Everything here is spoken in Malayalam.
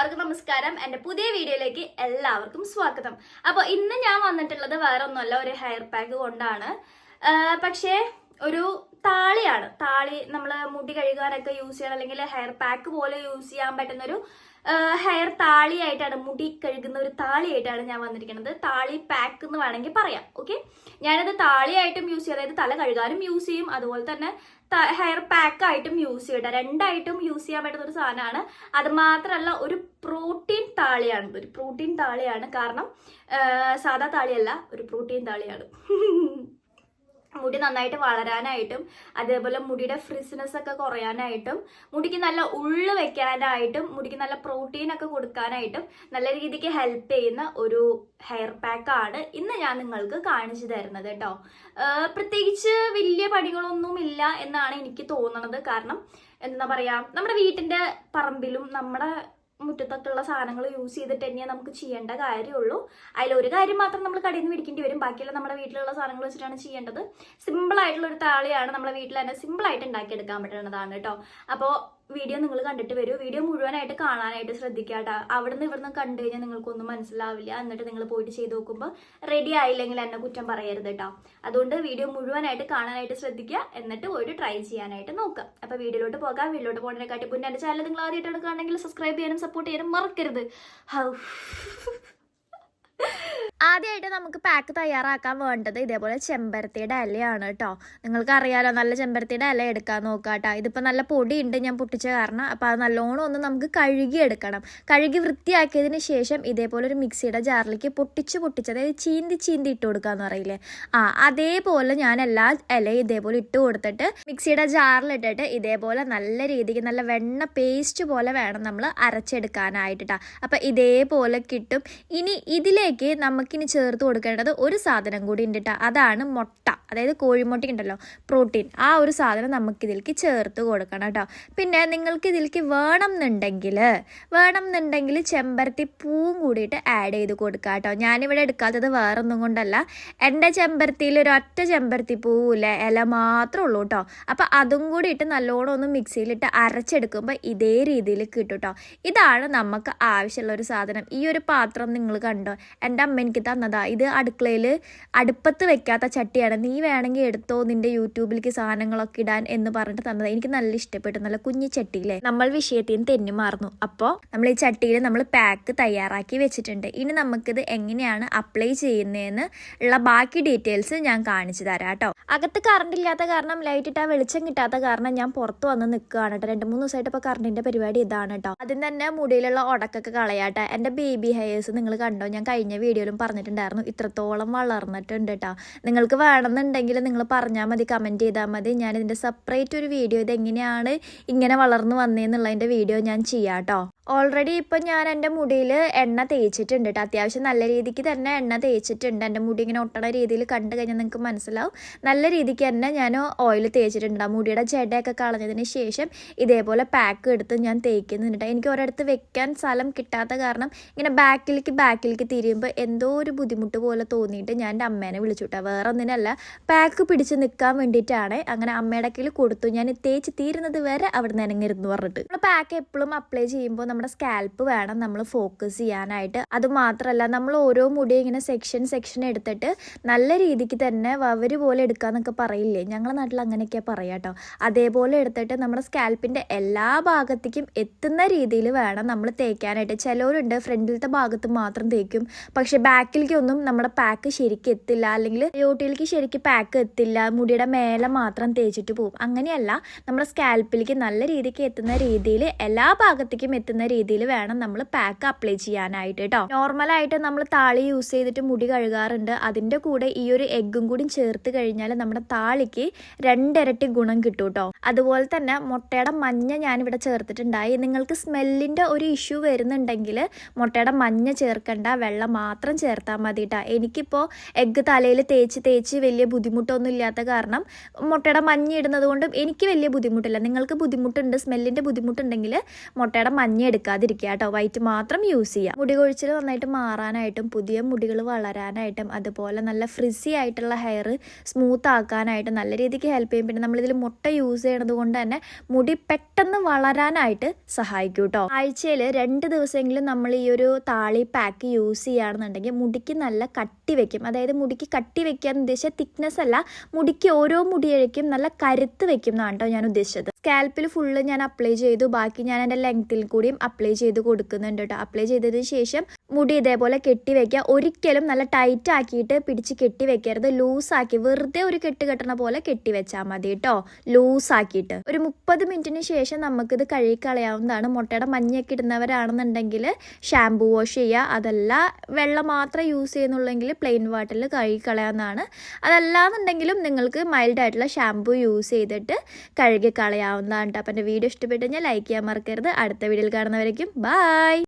എല്ലാവർക്കും നമസ്കാരം. എന്റെ പുതിയ വീഡിയോയിലേക്ക് എല്ലാവർക്കും സ്വാഗതം. അപ്പോൾ ഇന്ന് ഞാൻ വന്നിട്ടുള്ളത് വേറെ ഒന്നുമല്ല ഒരു ഹെയർ പാക്ക് കൊണ്ടാണ്. പക്ഷേ ഒരു താളിയാണ്. താളി നമ്മൾ മുടി കഴുകാനൊക്കെ യൂസ് ചെയ്യണം. അല്ലെങ്കിൽ ഹെയർ പാക്ക് പോലെ യൂസ് ചെയ്യാൻ പറ്റുന്ന ഒരു ഹെയർ താളിയായിട്ടാണ് മുടി കഴുകുന്ന ഒരു താളിയായിട്ടാണ് ഞാൻ വന്നിരിക്കുന്നത്. താളി പാക്ക് എന്ന് വേണമെങ്കിൽ പറയാം. ഓക്കെ ഞാനത് താളിയായിട്ടും യൂസ് ചെയ്യും. അതായത് തല കഴുകാനും യൂസ് ചെയ്യും. അതുപോലെ തന്നെ ഹെയർ പാക്ക് ആയിട്ടും യൂസ് ചെയ്യട്ടെ രണ്ടായിട്ടും യൂസ് ചെയ്യാൻ പറ്റുന്ന ഒരു സാധനമാണ്. അത് മാത്രമല്ല ഒരു പ്രോട്ടീൻ താളിയാണ് ഒരു പ്രോട്ടീൻ താളിയാണ്. കാരണം സാധാ താളിയല്ല ഒരു പ്രോട്ടീൻ താളിയാണ്. മുടി നന്നായിട്ട് വളരാനായിട്ടും അതേപോലെ മുടിയുടെ ഫ്രിസ്നെസ് ഒക്കെ കുറയാനായിട്ടും മുടിക്ക് നല്ല ഉള്ളു വെക്കാനായിട്ടും മുടിക്ക് നല്ല പ്രോട്ടീൻ ഒക്കെ കൊടുക്കാനായിട്ടും നല്ല രീതിക്ക് ഹെൽപ്പ് ചെയ്യുന്ന ഒരു ഹെയർ പാക്കാണ് ഇന്ന് ഞാൻ നിങ്ങൾക്ക് കാണിച്ചു തരുന്നത് കേട്ടോ പ്രത്യേകിച്ച് വലിയ പണികളൊന്നും ഇല്ല എന്നാണ് എനിക്ക് തോന്നുന്നത് കാരണം എന്താ പറയാ നമ്മുടെ വീട്ടിന്റെ പറമ്പിലും നമ്മുടെ മുറ്റത്തൊക്കെയുള്ള സാധനങ്ങൾ യൂസ് ചെയ്തിട്ട് തന്നെയാണ് നമുക്ക് ചെയ്യേണ്ട കാര്യമുള്ളൂ. അതിലൊരു കാര്യം മാത്രം നമ്മൾ കടയിൽ നിന്ന് മേടിക്കേണ്ടി വരും. ബാക്കിയുള്ള നമ്മുടെ വീട്ടിലുള്ള സാധനങ്ങൾ വെച്ചിട്ടാണ് ചെയ്യേണ്ടത്. സിമ്പിൾ ആയിട്ടുള്ള ഒരു താളിയാണ് നമ്മുടെ വീട്ടിൽ തന്നെ സിമ്പിൾ ആയിട്ട് ഉണ്ടാക്കിയെടുക്കാൻ പറ്റുന്നതാണ് കേട്ടോ. അപ്പോൾ വീഡിയോ നിങ്ങൾ കണ്ടിട്ട് വരൂ. വീഡിയോ മുഴുവനായിട്ട് കാണാനായിട്ട് ശ്രദ്ധിക്കുക കേട്ടോ അവിടെ നിന്ന് ഇവിടുന്ന് കണ്ടു കഴിഞ്ഞാൽ നിങ്ങൾക്കൊന്നും മനസ്സിലാവില്ല. എന്നിട്ട് നിങ്ങൾ പോയിട്ട് ചെയ്ത് നോക്കുമ്പോൾ റെഡി ആയില്ലെങ്കിൽ എന്നെ കുറ്റം പറയരുത് കേട്ടോ അതുകൊണ്ട് വീഡിയോ മുഴുവനായിട്ട് കാണാനായിട്ട് ശ്രദ്ധിക്കുക. എന്നിട്ട് പോയിട്ട് ട്രൈ ചെയ്യാനായിട്ട് നോക്കുക. അപ്പോൾ വീഡിയോയിലോട്ട് പോകാം. വീഡിയോട്ട് പോകുന്നതിനെക്കാട്ടി പിന്നെ എന്റെ ചാനൽ നിങ്ങൾ ആദ്യമായിട്ട് എടുക്കുകയാണെങ്കിൽ സബ്സ്ക്രൈബ് ചെയ്യാനും സപ്പോർട്ട് ചെയ്യാനും മറക്കരുത്. ഹൗ. ആദ്യമായിട്ട് നമുക്ക് പാക്ക് തയ്യാറാക്കാൻ വേണ്ടത് ഇതേപോലെ ചെമ്പരത്തിയുടെ ഇലയാണ് കേട്ടോ നിങ്ങൾക്ക് അറിയാലോ നല്ല ചെമ്പരത്തിയുടെ ഇല എടുക്കാൻ നോക്കുക കേട്ടോ ഇതിപ്പോൾ നല്ല പൊടിയുണ്ട് ഞാൻ പൊട്ടിച്ച കാരണം. അപ്പോൾ അത് നല്ലോണം ഒന്ന് നമുക്ക് കഴുകി എടുക്കണം കഴുകി വൃത്തിയാക്കിയതിന് ശേഷം ഇതേപോലെ ഒരു മിക്സിയുടെ ജാറിലേക്ക് പൊട്ടിച്ച് പൊട്ടിച്ച് അതായത് ചീന്തി ചീന്തി ഇട്ട് കൊടുക്കാന്ന് പറയില്ലേ? ആ അതേപോലെ ഞാൻ എല്ലാ ഇലയും ഇതേപോലെ ഇട്ട് കൊടുത്തിട്ട് മിക്സിയുടെ ജാറിലിട്ടിട്ട് ഇതേപോലെ നല്ല രീതിക്ക് നല്ല വെണ്ണ പേസ്റ്റ് പോലെ വേണം നമ്മൾ അരച്ചെടുക്കാനായിട്ട്. കേട്ടോ അപ്പോൾ ഇതേപോലെ കിട്ടും. ഇനി ഇതിലേക്ക് നമുക്കിനി ചേർത്ത് കൊടുക്കേണ്ടത് ഒരു സാധനം കൂടി ഉണ്ട് ട്ടാ. അതാണ് മുട്ട. അതായത് കോഴിമുട്ട ഉണ്ടല്ലോ പ്രോട്ടീൻ. ആ ഒരു സാധനം നമുക്കിതിലേക്ക് ചേർത്ത് കൊടുക്കണം കേട്ടോ പിന്നെ നിങ്ങൾക്ക് ഇതിലേക്ക് വേണം എന്നുണ്ടെങ്കിൽ വേണം എന്നുണ്ടെങ്കിൽ ചെമ്പരത്തി പൂവും കൂടിയിട്ട് ആഡ് ചെയ്ത് കൊടുക്കുക കേട്ടോ ഞാനിവിടെ എടുക്കാത്തത് വേറൊന്നും കൊണ്ടല്ല. എന്റെ ചെമ്പരത്തിയിൽ ഒരു ഒറ്റ ചെമ്പരത്തി പൂവില്ല ഇല മാത്രമേ ഉള്ളൂ കേട്ടോ അപ്പം അതും കൂടി ഇട്ട് നല്ലോണം ഒന്ന് മിക്സിയിലിട്ട് അരച്ചെടുക്കുമ്പോൾ ഇതേ രീതിയിൽ കിട്ടും കേട്ടോ ഇതാണ് നമുക്ക് ആവശ്യമുള്ള ഒരു സാധനം. ഈ ഒരു പാത്രം നിങ്ങൾ കണ്ടോ? എന്റെ അമ്മ എനിക്ക് തന്നതാ. ഇത് അടുക്കളയിൽ അടുപ്പത്ത് വെക്കാത്ത ചട്ടിയാണ്. നീ വേണമെങ്കിൽ എടുത്തോ നിന്റെ യൂട്യൂബിലേക്ക് സാധനങ്ങളൊക്കെ ഇടാൻ എന്ന് പറഞ്ഞിട്ട് തന്നത്. എനിക്ക് നല്ല ഇഷ്ടപ്പെട്ടു. നല്ല കുഞ്ഞു ചട്ടിയിലെ നമ്മൾ വിഷയത്തിൽ നിന്ന് തെന്നി മാറുന്നു. അപ്പോൾ നമ്മൾ ഈ ചട്ടിയിൽ നമ്മൾ പാക്ക് തയ്യാറാക്കി വെച്ചിട്ടുണ്ട്. ഇനി നമുക്കിത് എങ്ങനെയാണ് അപ്ലൈ ചെയ്യുന്നതെന്ന് ഉള്ള ബാക്കി ഡീറ്റെയിൽസ് ഞാൻ കാണിച്ചു തരാം കേട്ടോ. അകത്ത് കറണ്ട് ഇല്ലാത്ത കാരണം ലൈറ്റ് ഇട്ടാൽ വെളിച്ചം കിട്ടാത്ത കാരണം ഞാൻ പുറത്ത് വന്ന് നിൽക്കുകയാണ് കേട്ടോ. രണ്ട് മൂന്ന് ദിവസമായിട്ട് ഇപ്പോൾ കറണ്ടിന്റെ പരിപാടി ഇതാണ് കേട്ടോ. ആദ്യം തന്നെ മുടിയിലുള്ള ഉടക്കൊക്കെ കളയാട്ടെ എന്റെ ബേബി ഹെയേഴ്സ് നിങ്ങൾ കണ്ടോ? ഞാൻ കഴിഞ്ഞ വീഡിയോയിലും പറഞ്ഞിട്ടുണ്ടായിരുന്നു. ഇത്രത്തോളം വളർന്നിട്ടുണ്ട് കേട്ടോ നിങ്ങൾക്ക് വേണമെന്നുണ്ടെങ്കിൽ നിങ്ങൾ പറഞ്ഞാൽ മതി കമന്റ് ചെയ്താൽ മതി. ഞാൻ ഇതിന്റെ സെപ്പറേറ്റ് ഒരു വീഡിയോ ഇതെങ്ങനെയാണ് ഇങ്ങനെ വളർന്നു വന്നതെന്നുള്ളതിന്റെ വീഡിയോ ഞാൻ ചെയ്യാം കേട്ടോ ഓൾറെഡി ഇപ്പം ഞാൻ എന്റെ മുടിയിൽ എണ്ണ തേച്ചിട്ടുണ്ട് കേട്ടോ അത്യാവശ്യം നല്ല രീതിക്ക് തന്നെ എണ്ണ തേച്ചിട്ടുണ്ട്. എന്റെ മുടി ഇങ്ങനെ ഒട്ടണ രീതിയിൽ കണ്ടു കഴിഞ്ഞാൽ നിങ്ങൾക്ക് മനസ്സിലാവും. നല്ല രീതിക്ക് തന്നെ ഞാൻ ഓയിൽ തേച്ചിട്ടുണ്ട് ആ മുടിയുടെ ജടയൊക്കെ കളഞ്ഞതിന് ശേഷം ഇതേപോലെ പാക്ക് എടുത്ത് ഞാൻ തേക്കുന്നുണ്ട് എനിക്ക് ഒരിടത്ത് വെക്കാൻ സ്ഥലം കിട്ടാത്ത കാരണം ഇങ്ങനെ ബാക്കിലേക്ക് ബാക്കിലേക്ക് തിരിയുമ്പോൾ എന്തോ ഒരു ബുദ്ധിമുട്ട് പോലെ തോന്നിയിട്ട് ഞാൻ എന്റെ അമ്മേനെ വിളിച്ചു കേട്ടോ വേറെ ഒന്നിനല്ല പാക്ക് പിടിച്ച് നിൽക്കാൻ വേണ്ടിയിട്ടാണ് അങ്ങനെ അമ്മയുടെ കയ്യിൽ കൊടുത്തു. ഞാൻ തേച്ച് തീരുന്നത് വരെ അവിടെ നിന്ന് ഇറങ്ങിയിരുന്നു പറഞ്ഞിട്ട്. നമ്മൾ പാക്ക് എപ്പോഴും അപ്ലൈ ചെയ്യുമ്പോൾ നമ്മുടെ സ്കാൽപ്പ് വേണം നമ്മൾ ഫോക്കസ് ചെയ്യാനായിട്ട്. അത് മാത്രമല്ല നമ്മൾ ഓരോ മുടി ഇങ്ങനെ സെക്ഷൻ സെക്ഷൻ എടുത്തിട്ട് നല്ല രീതിക്ക് തന്നെ വവര് പോലെ എടുക്കാന്നൊക്കെ പറയില്ലേ? ഞങ്ങളുടെ നാട്ടിൽ അങ്ങനെയൊക്കെ പറയാട്ടോ അതേപോലെ എടുത്തിട്ട് നമ്മുടെ സ്കാൽപ്പിന്റെ എല്ലാ ഭാഗത്തേക്കും എത്തുന്ന രീതിയിൽ വേണം നമ്മൾ തേക്കാനായിട്ട്. ചിലവരുണ്ട് ഫ്രണ്ടിലത്തെ ഭാഗത്ത് മാത്രം തേക്കും. പക്ഷെ ബാക്കിലേക്കൊന്നും നമ്മുടെ പാക്ക് ശരിക്കും എത്തില്ല. അല്ലെങ്കിൽ യോട്ടിലേക്ക് ശരിക്കും പാക്ക് എത്തില്ല. മുടിയുടെ മേലെ മാത്രം തേച്ചിട്ട് പോകും. അങ്ങനെയല്ല നമ്മുടെ സ്കാൽപ്പിലേക്ക് നല്ല രീതിക്ക് എത്തുന്ന രീതിയിൽ എല്ലാ ഭാഗത്തേക്കും എത്തുന്ന രീതിയിൽ വേണം നമ്മൾ പാക്ക് അപ്ലൈ ചെയ്യാനായിട്ട് കേട്ടോ നോർമലായിട്ട് നമ്മൾ താളി യൂസ് ചെയ്തിട്ട് മുടി കഴുകാറുണ്ട്. അതിന്റെ കൂടെ ഈ ഒരു എഗ്ഗും കൂടി ചേർത്ത് കഴിഞ്ഞാൽ നമ്മുടെ താളിക്ക് രണ്ടിരട്ടി ഗുണം കിട്ടും കേട്ടോ അതുപോലെ തന്നെ മുട്ടയുടെ മഞ്ഞ ഞാനിവിടെ ചേർത്തിട്ടുണ്ടായി. നിങ്ങൾക്ക് സ്മെല്ലിന്റെ ഒരു ഇഷ്യൂ വരുന്നുണ്ടെങ്കിൽ മുട്ടയുടെ മഞ്ഞ ചേർക്കണ്ട. വെള്ളം മാത്രം ചേർത്താൽ മതി കേട്ടോ എനിക്കിപ്പോൾ എഗ്ഗ് തലയിൽ തേച്ച് തേച്ച് വലിയ ബുദ്ധിമുട്ടൊന്നും ഇല്ലാത്ത കാരണം മുട്ടയുടെ മഞ്ഞ ഇടുന്നത് കൊണ്ടും എനിക്ക് വലിയ ബുദ്ധിമുട്ടില്ല. നിങ്ങൾക്ക് ബുദ്ധിമുട്ടുണ്ട് സ്മെല്ലിന്റെ ബുദ്ധിമുട്ടുണ്ടെങ്കിൽ മുട്ടയുടെ മഞ്ഞ എടുക്കാതിരിക്കുക കേട്ടോ വൈറ്റ് മാത്രം യൂസ് ചെയ്യുക മുടി കൊഴിച്ചിൽ നന്നായിട്ട് മാറാനായിട്ടും പുതിയ മുടികൾ വളരാനായിട്ടും അതുപോലെ നല്ല ഫ്രിസി ആയിട്ടുള്ള ഹെയർ സ്മൂത്ത് ആക്കാനായിട്ടും നല്ല രീതിക്ക് ഹെൽപ്പ് ചെയ്യും. പിന്നെ നമ്മളിതിൽ മുട്ട യൂസ് ചെയ്യണത് കൊണ്ട് തന്നെ മുടി പെട്ടെന്ന് വളരാനായിട്ട് സഹായിക്കും കേട്ടോ ആഴ്ചയിൽ രണ്ട് ദിവസമെങ്കിലും നമ്മൾ ഈ ഒരു താളി പാക്ക് യൂസ് ചെയ്യുകയാണെന്നുണ്ടെങ്കിൽ മുടിക്ക് നല്ല കട്ടി വെക്കും. അതായത് മുടിക്ക് കട്ടി വെക്കാൻ ഉദ്ദേശിച്ച തിക്നെസ് അല്ല മുടിക്ക് ഓരോ മുടിയഴയ്ക്കും നല്ല കരുത്ത് വെക്കും എന്നാണ് കേട്ടോ ഞാൻ ഉദ്ദേശിച്ചത്. സ്കാൽപ്പിൽ ഫുള്ള് ഞാൻ അപ്ലൈ ചെയ്തു. ബാക്കി ഞാൻ എന്റെ ലെങ്ത്തിൽ കൂടിയും അപ്ലൈ ചെയ്ത് കൊടുക്കുന്നുണ്ട് കേട്ടോ അപ്ലൈ ചെയ്തതിന് ശേഷം മുടി ഇതേപോലെ കെട്ടി വെക്കുക. ഒരിക്കലും നല്ല ടൈറ്റ് ആക്കിയിട്ട് പിടിച്ച് കെട്ടി വെക്കരുത്. ലൂസാക്കി വെറുതെ ഒരു കെട്ട് കെട്ടണ പോലെ കെട്ടി വെച്ചാൽ മതി കേട്ടോ ലൂസാക്കിയിട്ട് ഒരു മുപ്പത് മിനിറ്റിന് ശേഷം നമുക്കിത് കഴുകിക്കളയാവുന്നതാണ്. മുട്ടയുടെ മഞ്ഞയൊക്കെ ഇടുന്നവരാണെന്നുണ്ടെങ്കിൽ ഷാംപൂ വാഷ് ചെയ്യുക. അതല്ല വെള്ളം മാത്രം യൂസ് ചെയ്യുന്നുള്ളെങ്കിൽ പ്ലെയിൻ വാട്ടറിൽ കഴുകിക്കളയാവുന്നതാണ്. അതല്ലാന്നുണ്ടെങ്കിലും നിങ്ങൾക്ക് മൈൽഡ് ആയിട്ടുള്ള ഷാംപൂ യൂസ് ചെയ്തിട്ട് കഴുകിക്കളയാവുന്നതാണ് കേട്ടോ അപ്പം എന്റെ വീഡിയോ ഇഷ്ടപ്പെട്ടു കഴിഞ്ഞാൽ ലൈക്ക് ചെയ്യാൻ മറക്കരുത്. അടുത്ത വീഡിയോയിൽ കാണുന്നവരേക്കും ബൈ.